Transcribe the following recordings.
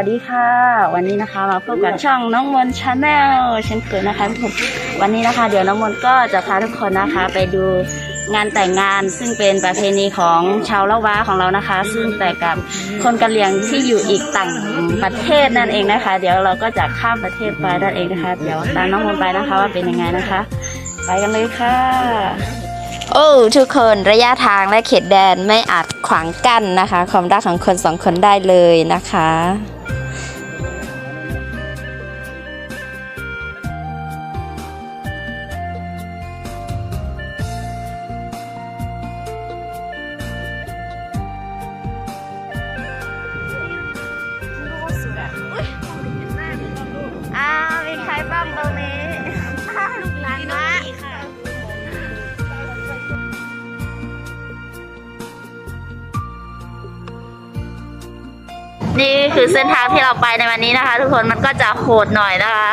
วัสดีค่ะ วันนี้นะคะมาพบกับช่องน้องมนชาแนลเช่นเคยนะคะทุกคนวันนี้นะคะ เดี๋ยวน้องมนก็จะพาทุกคนนะคะ ไปดูงานแต่งงานซึ่งเป็นประเพณีของชาวละว้าของเรานะคะ ซึ่งแต่กับคนกะเหรี่ยงที่อยู่อีกต่างประเทศนั่นเองนะคะ เดี๋ยวเราก็จะข้ามประเทศไปนั่นเองนะคะ เดี๋ยวตามน้องมนไปนะคะว่าเป็นยังไงนะคะ ไปกันเลยค่ะโอ้ทุกคนระยะทางและเขตแดนไม่อาจขวางกั้นนะคะ ความรักของคนสองคนได้เลยนะคะ นี่คือเส้นทางที่เราไปในวันนี้นะคะ ทุกคนมันก็จะโหดหน่อยนะคะ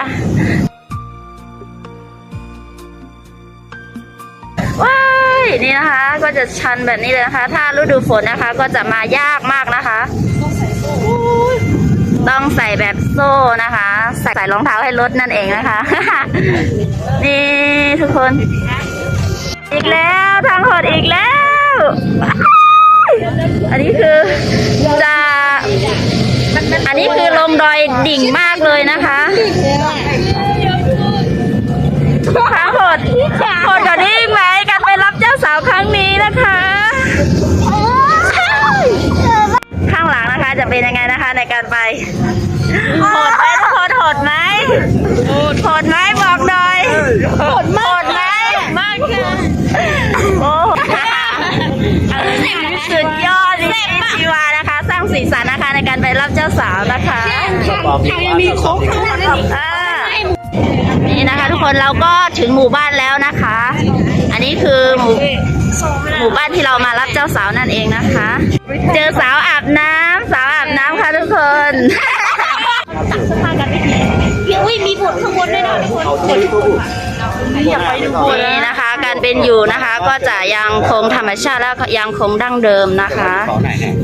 ว้ายนี่นะคะ ก็จะชันแบบนี้เลยนะคะ ถ้าฤดูฝนนะคะ ก็จะมายากมากนะคะต้องใส่แบบโซ่นะคะ ใส่ใส่รองเท้าให้รถนั่นเองนะคะ นี่ทุกคน อีกแล้วทางโหดอีกแล้ว ดอยดิ่งมากเลยนะคะทางโหดโหดกว่านี้อีกไหมการไปรับเจ้าสาวครั้งนี้นะคะ ข้างหลังนะคะจะเป็นยังไงนะคะในการไปโหดไหมทุกคนโหดไหมโหดไหมบอกหน่อยโหดมากโหดไหมมากค่ะโอ้สุดยอด รไปรับเจ้าสาวนะคะทางยังมีโค้งข้างหน้าอีกอ่านี่นะคะทุกคนเราก็ถึงหมู่บ้านแล้วนะคะ อันนี้คือหมู่หมู่บ้านที่เรามารับเจ้าสาวนั่นเองนะคะ เจอสาวอาบน้ำสาวอาบน้ำค่ะทุกคนอุ้ยมีบทข้างบนด้วยนะทุกคนอยากไปดูบทนี่นะคะ การเป็นอยู่นะคะ ก็จะยังคงธรรมชาติและยังคงดั้งเดิมนะคะ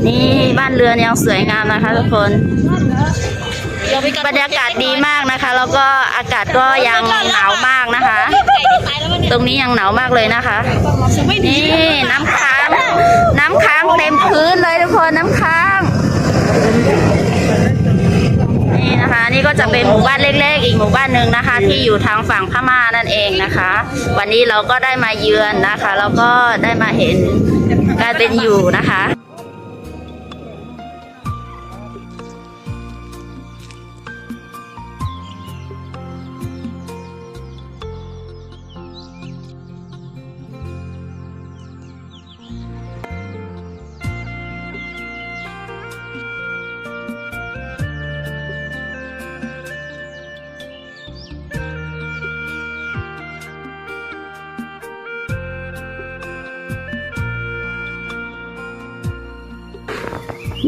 นี่บ้านเรือนยังสวยงามนะคะ ทุกคนบรรยากาศดีมากนะคะ แล้วก็อากาศก็ยังหนาวมากนะคะ ตรงนี้ยังหนาวมากเลยนะคะ นี่น้ำค้าง น้ำค้างเต็มพื้นเลยทุกคนน้ำค้าง นี่นะคะ นี่ก็จะเป็นหมู่บ้านเล็กๆ อีกหมู่บ้านหนึ่งนะคะ ที่อยู่ทางฝั่งพม่านั่นเองนะคะ วันนี้เราก็ได้มาเยือนนะคะ แล้วก็ได้มาเห็นการเป็นอยู่นะคะ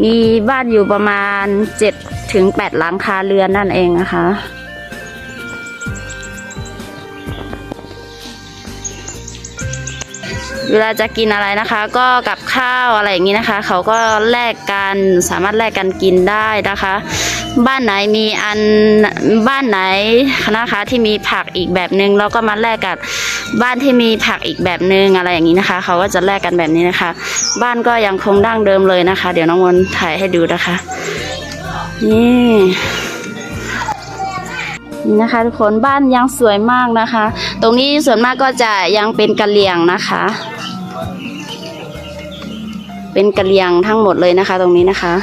มีบ้านอยู่ประมาณเจ็ดถึงแปดหลังคาเรือนนั่นเองนะคะ เวลาจะกินอะไรนะคะ ก็กับข้าวอะไรอย่างนี้นะคะ เขาก็แลกกันสามารถแลกกันกินได้นะคะ บ้านไหนมีอันบ้านไหนนะคะที่มีผักอีกแบบนึงแล้วก็มาแลกกับบ้านที่มีผักอีกแบบนึงอะไรอย่างนี้นะคะ เขาก็จะแลกกันแบบนี้นะคะ บ้านก็ยังคงดั้งเดิมเลยนะคะ เดี๋ยวน้องมนถ่ายให้ดูนะคะนี่นี่นะคะทุกคนบ้านยังสวยมากนะคะ ตรงนี้ส่วนมากก็จะยังเป็นกะเหลี่ยงนะคะ เป็นกะเหลี่ยงทั้งหมดเลยนะคะ ตรงนี้นะคะ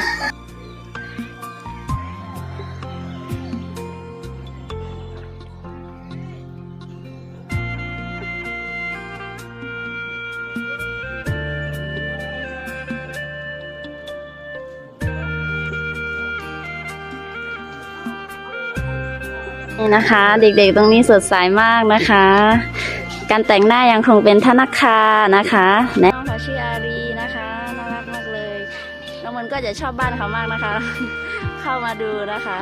นะคะ เด็กๆตรงนี้สดใสมากนะคะ การแต่งหน้ายังคงเป็นธนาคารนะคะน้องเขาชื่ออารีนะคะน่ารักมากเลยน้องมันก็จะชอบบ้านเขามากนะคะ เข้ามาดูนะคะ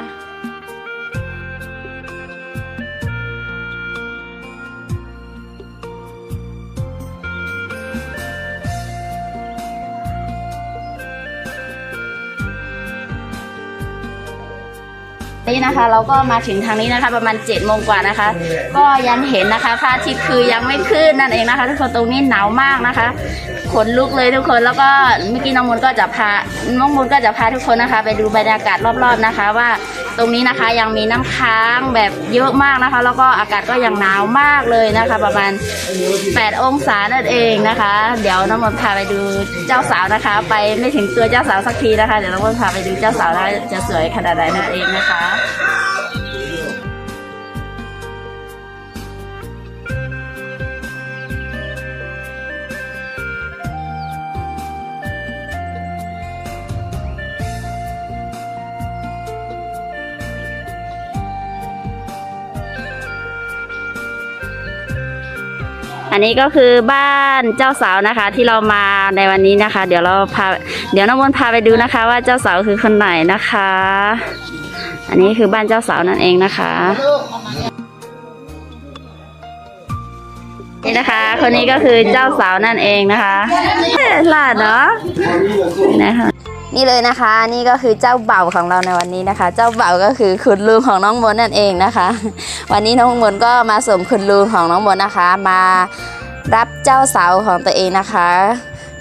นี่นะคะเราก็มาถึงทางนี้นะคะ ประมาณ7จ็ดโมงกว่านะคะ ก็ยังเห็นนะคะพระอาทิตย์คือยังไม่ขึ้นนั่นเองนะคะ ทุกคนตรงนี้หนาวมากนะคะขนลุกเลยทุกคนแล้วก็เมื่อกี้น้องมนก็จะพาน้องมนก็จะพาทุกคนนะคะ ไปดูบรรยากาศรอบๆนะคะ ว่า ตรงนี้นะคะยังมีน้ำค้างแบบเยอะมากนะคะ แล้วก็อากาศก็ยังหนาวมากเลยนะคะ ประมาณ 8 องศานั่นเองนะคะ เดี๋ยวน้องมนต์พาไปดูเจ้าสาวนะคะ ไปไม่ถึงตัวเจ้าสาวสักทีนะคะ เดี๋ยวน้องมนต์พาไปดูเจ้าสาวนะคะจะสวยขนาดไหนนั่นเองนะคะ อันนี้ก็คือบ้านเจ้าสาวนะคะที่เรามาในวันนี้นะคะ เดี๋ยวเราพาเดี๋ยวน้องมนต์พาไปดูนะคะ ว่าเจ้าสาวคือคนไหนนะคะ อันนี้คือบ้านเจ้าสาวนั่นเองนะคะ นี่นะคะ คนนี้ก็คือเจ้าสาวนั่นเองนะคะหลานเนาะนะคะ นี่เลยนะคะนี่ก็คือเจ้าเบ่าของเราในวันนี้นะคะ เจ้าเบ่าก็คือคุณลุงของน้องมนนั่นเองนะคะ วันนี้น้องมนก็มาส่งคุณลุงของน้องมนนะคะ มารับเจ้าสาวของตัวเองนะคะ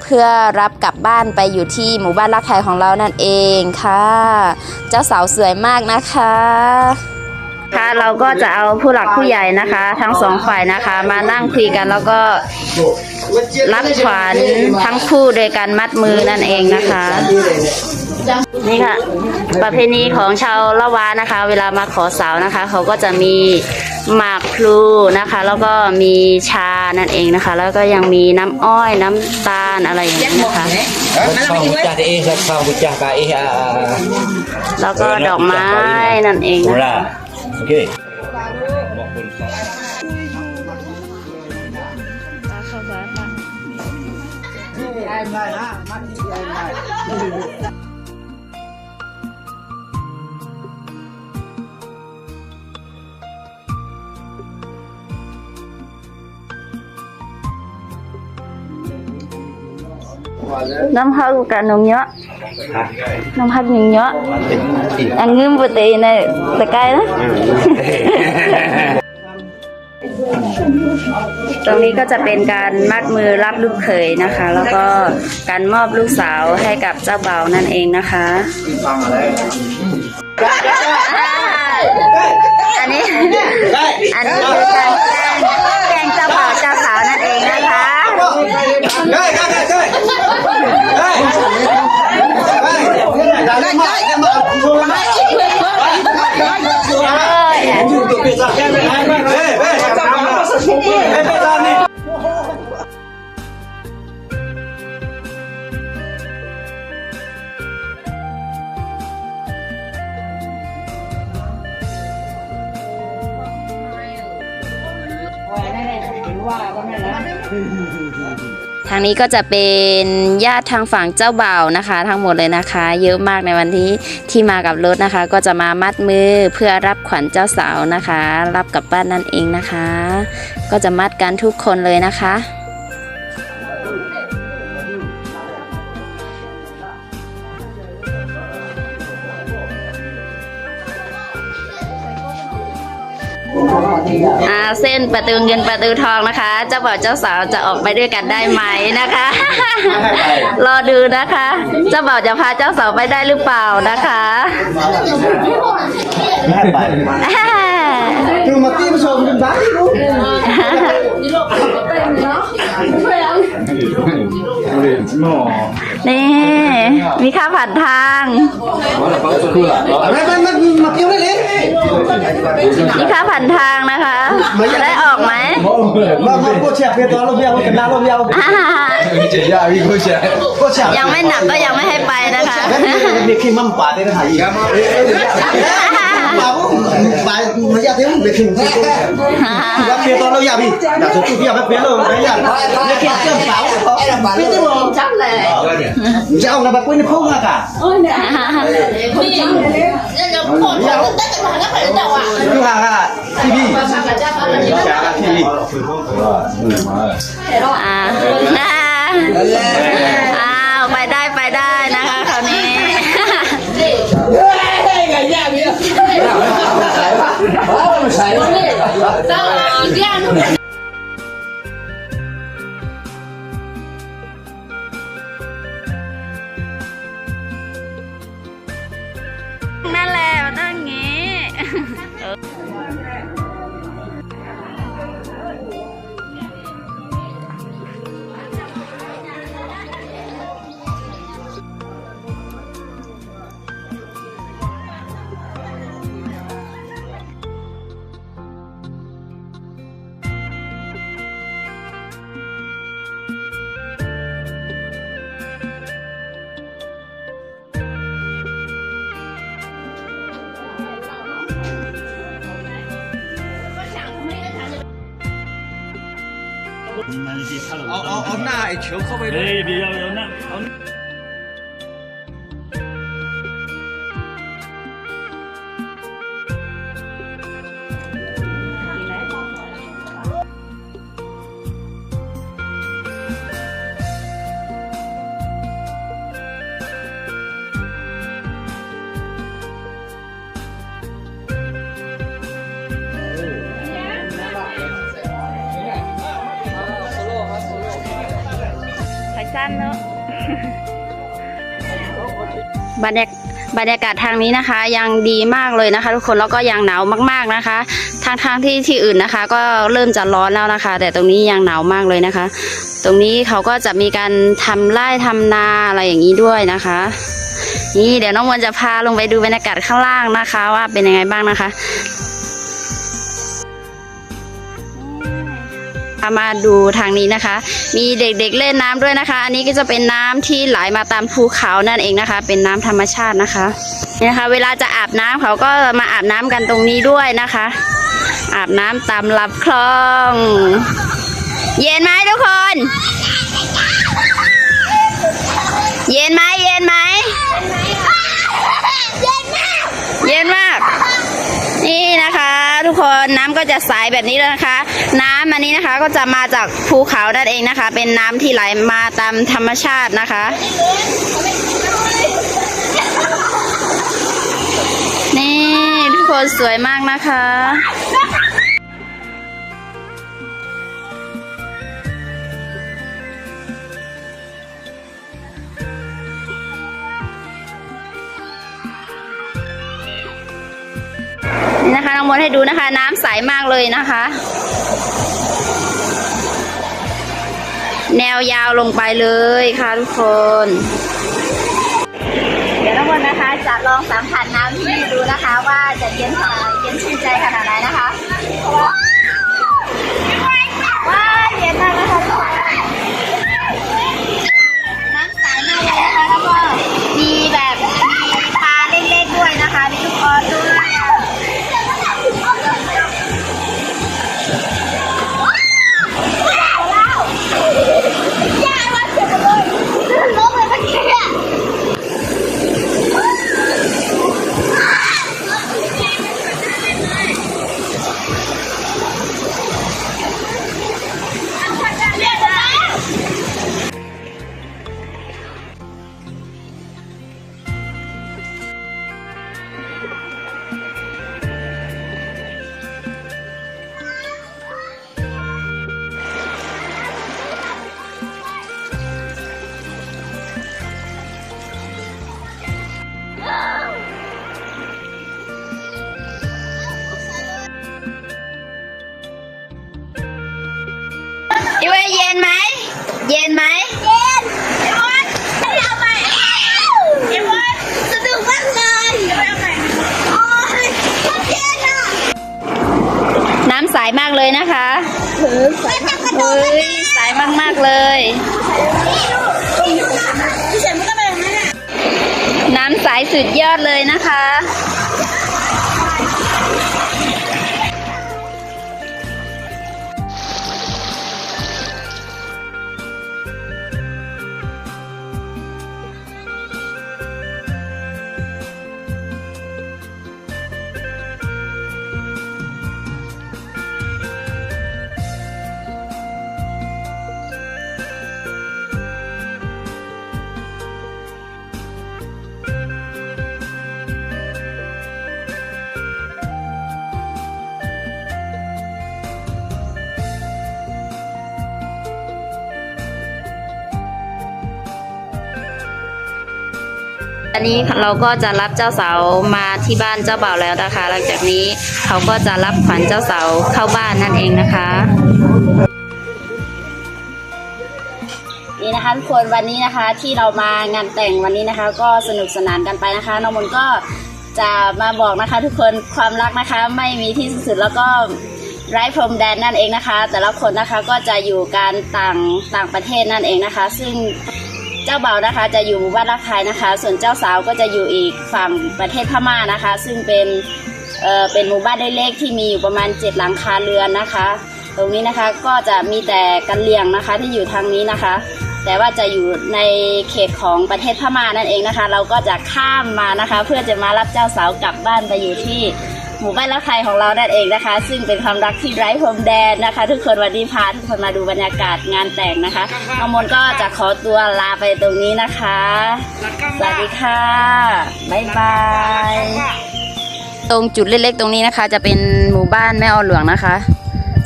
เพื่อรับกลับบ้านไปอยู่ที่หมู่บ้านรักไทยของเรานั่นเองค่ะ เจ้าสาวสวยมากนะคะ ค่ะเราก็จะเอาผู้หลักผู้ใหญ่นะคะ ทั้งสองฝ่ายนะคะ มานั่งคุยกันแล้วก็รับขวัญทั้งคู่โดยการมัดมือนั่นเองนะคะ นี่ค่ะ ประเพณีของชาวละวานะคะ เวลามาขอสาวนะคะ เขาก็จะมีหมากพลูนะคะ แล้วก็มีชานั่นเองนะคะ แล้วก็ยังมีน้ำอ้อยน้ำตาลอะไรอย่างนี้ยนะคะ Sang bocah deh, sang bocah ka eh. ah. แล้วก็ดอกไม้นั่นเองนะคะ Mula. Okey. น้ำพักกับนมเยอะ น้ำพักหนึ่งเยอะอันเงินปกติในตะไคร้นะ ตรงนี้ก็จะเป็นการมัดมือรับลูกเขยนะคะ แล้วก็การมอบลูกสาวให้กับเจ้าบ่าวนั่นเองนะคะ อันนี้ อันนี้คือการ นี้ก็จะเป็นญาติทางฝั่งเจ้าบ่าวนะคะ ทั้งหมดเลยนะคะ เยอะมากในวันที่ที่มากับรถนะคะ ก็จะมามัดมือเพื่อรับขวัญเจ้าสาวนะคะ รับกลับบ้านนั่นเองนะคะ ก็จะมัดกันทุกคนเลยนะคะ อ่าเส้นประตูเงินประตูทองนะคะ เจ้าบ่าวเจ้าสาวจะออกไปด้วยกันได้ไหมนะคะ รอดูนะคะ เจ้าบ่าวจะพาเจ้าสาวไปได้หรือเปล่านะคะ Từ mà tim sồn đừng bán đi luôn. นี่ มีค่าผ่านทาง ไม่ไม่ไม่มาเที่ยวได้เลยมีค่าผ่านทางนะคะ จะได้ออกไหมมามาโคเชียเพียตัวลูกเดียวกันนาลูกเดียวอ่าโคเชียยังไม่หนักก็ยังไม่ให้ไปนะคะ เด็กขี้มั่มป่าได้ถ่ายอีก bà mới ra thế không việc hình gì cô. Ra phía đó lo gì? Đã số tu phía phía rồi đấy là. Việc khi cơm pháo. Biết thế mà. ชัดเลย Dạ ông là bà quên không à cả. Chú hàng à. TV. Chả là TV. อ่านะอ้าวไปได้ไปได้ Saya sudah. ผมน่าไอ้เ好。ไยสั้นเนอะบรรยากบรรยากาศทางนี้นะคะ ยังดีมากเลยนะคะ ทุกคนแล้วก็ยังหนาวมากๆนะคะ ทางทางที่ที่อื่นนะคะ ก็เริ่มจะร้อนแล้วนะคะ แต่ตรงนี้ยังหนาวมากเลยนะคะ ตรงนี้เขาก็จะมีการทำไร่ทำนาอะไรอย่างนี้ด้วยนะคะ นี่เดี๋ยวน้องมนต์จะพาลงไปดูบรรยากาศข้างล่างนะคะ ว่าเป็นยังไงบ้างนะคะ มาดูทางนี้นะคะ มีเด็กๆเล่นน้ำด้วยนะคะ อันนี้ก็จะเป็นน้ำที่ไหลมาตามภูเขานั่นเองนะคะ เป็นน้ำธรรมชาตินะคะนี่นะคะ เวลาจะอาบน้ำเขาก็มาอาบน้ำกันตรงนี้ด้วยนะคะ อาบน้ำตามลำคลอง เย็นไหมทุกคน เย็นไหมเย็นไหมเย็นมาก นี่นะคะ ทุกคนน้ำก็จะใสแบบนี้เลยนะคะ น้ำอันนี้นะคะก็จะมาจากภูเขานั่นเองนะคะ เป็นน้ำที่ไหลมาตามธรรมชาตินะคะ นี่ทุกคนสวยมากนะคะ นี่นะคะน้องมดให้ดูนะคะ น้ำใสมากเลยนะคะ แนวยาวลงไปเลยค่ะทุกคน เดี๋ยวน้องมดนะคะจะลองสัมผัสน้ำที่นี่ดูนะคะ ว่าจะเย็นขนาดเย็นชื่นใจขนาดไหนนะคะว้าว เลยนะคะเฮ้ยใสมากๆเลย น้ำใสสุดยอดเลยนะคะ อนนี้เราก็จะรับเจ้าสาวมาที่บ้านเจ้าบ่าวแล้วนะคะ หลังจากนี้เขาก็จะรับขวัญเจ้าสาวเข้าบ้านนั่นเองนะคะ นี่นะคะทุกคนวันนี้นะคะที่เรามางานแต่งวันนี้นะคะ ก็สนุกสนานกันไปนะคะน้องมนก็จะมาบอกนะคะ ทุกคนความรักนะคะไม่มีที่สิ้นสุดแล้วก็ไร้พรมแดนนั่นเองนะคะ แต่ละคนนะคะก็จะอยู่กันต่างต่างประเทศนั่นเองนะคะ ซึ่ง จ้าบ่าวนะคะจะอยู่หมู่บ้านรักไทยนะคะ ส่วนเจ้าสาวก็จะอยู่อีกฝั่งประเทศพม่านะคะ ซึ่งเป็นเอ่อเป็นหมู่บ้านเล็กๆที่มีอยู่ประมาณเจ็ดหลังคาเรือนนะคะ ตรงนี้นะคะก็จะมีแต่กันเลียงนะคะที่อยู่ทางนี้นะคะ แต่ว่าจะอยู่ในเขตของประเทศพม่านั่นเองนะคะ เราก็จะข้ามมานะคะ เพื่อจะมารับเจ้าสาวกลับบ้านไปอยู่ที่ หมู่บ้านรักไทยของเรานั่นเองนะคะ ซึ่งเป็นความรักที่ไร้พรมแดนนะคะ ทุกคนวันนี้พาทุกคนมาดูบรรยากาศงานแต่งนะคะน้องมนต์ก็จะขอตัวลาไปตรงนี้นะคะ สวัสดีค่ะบ๊ายบายตรงจุดเล็กๆ ตรงนี้นะคะ จะเป็นหมู่บ้านแม่ออหลวงนะคะ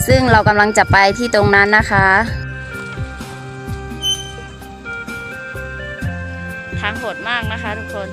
ซึ่งเรากำลังจะไปที่ตรงนั้นนะคะทางโหดมากนะคะทุกคน